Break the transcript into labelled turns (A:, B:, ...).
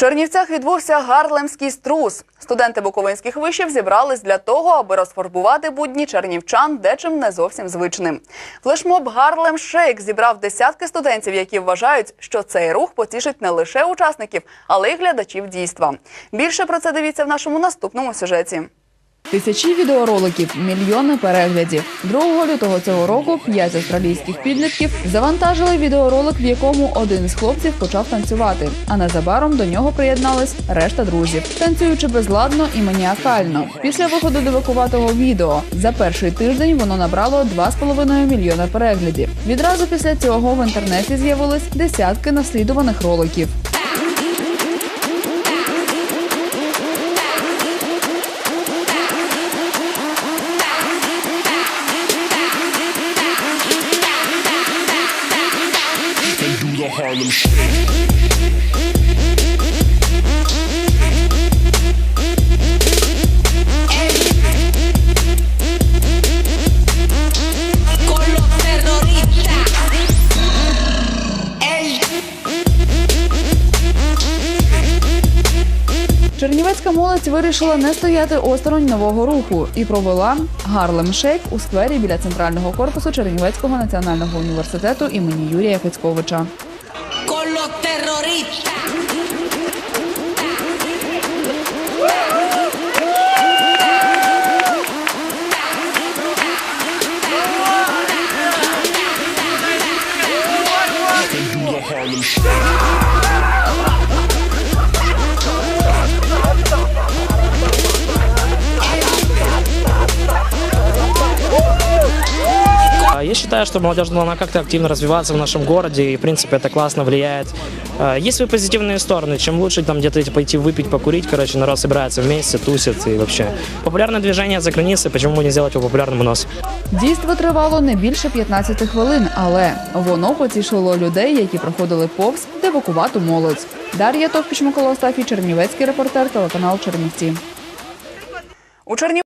A: Чернівцях відбувся гарлемський струс. Студенти буковинських вишів зібрались для того, аби розфарбувати будні чернівчан дечим не зовсім звичним. Флешмоб Гарлем Шейк зібрав десятки студентів, які вважають, що цей рух потішить не лише учасників, але й глядачів дійства. Більше про це дивіться в нашому наступному сюжеті.
B: Тисячі відеороликів, мільйони переглядів. 2 лютого цього року п'ять австралійських підлітків завантажили відеоролик, в якому один із хлопців почав танцювати. А незабаром до нього приєднались решта друзів, танцюючи безладно і маніакально. Після виходу девакуватого відео за перший тиждень воно набрало 2,5 мільйона переглядів. Відразу після цього в інтернеті з'явились десятки наслідуваних роликів.
C: Harlem
B: Чернівецька молодь вирішила не стояти осторонь нового руху і провела Гарлем Шейк у сквері біля центрального корпусу Чернівецького національного університету імені Юрія Фецьковича.
D: Irish. Я считаю, что молодежь должна как-то активно развиваться в нашем городе, и, в принципе, это классно влияет. А, Есть свои позитивные стороны. Чем лучше там где-то пойти выпить, покурить, короче, народ собирается вместе, тусит и вообще. Популярное движение за границей, почему бы не сделать его популярным у нас?
B: Дійство тривало не більше 15 хвилин, але воно потішило людей, які проходили повз девакувату молодь. Дар'я Товпіч, Микола Остафій, Чернівецький репортер, телеканал Чернівці.
A: У Чернів...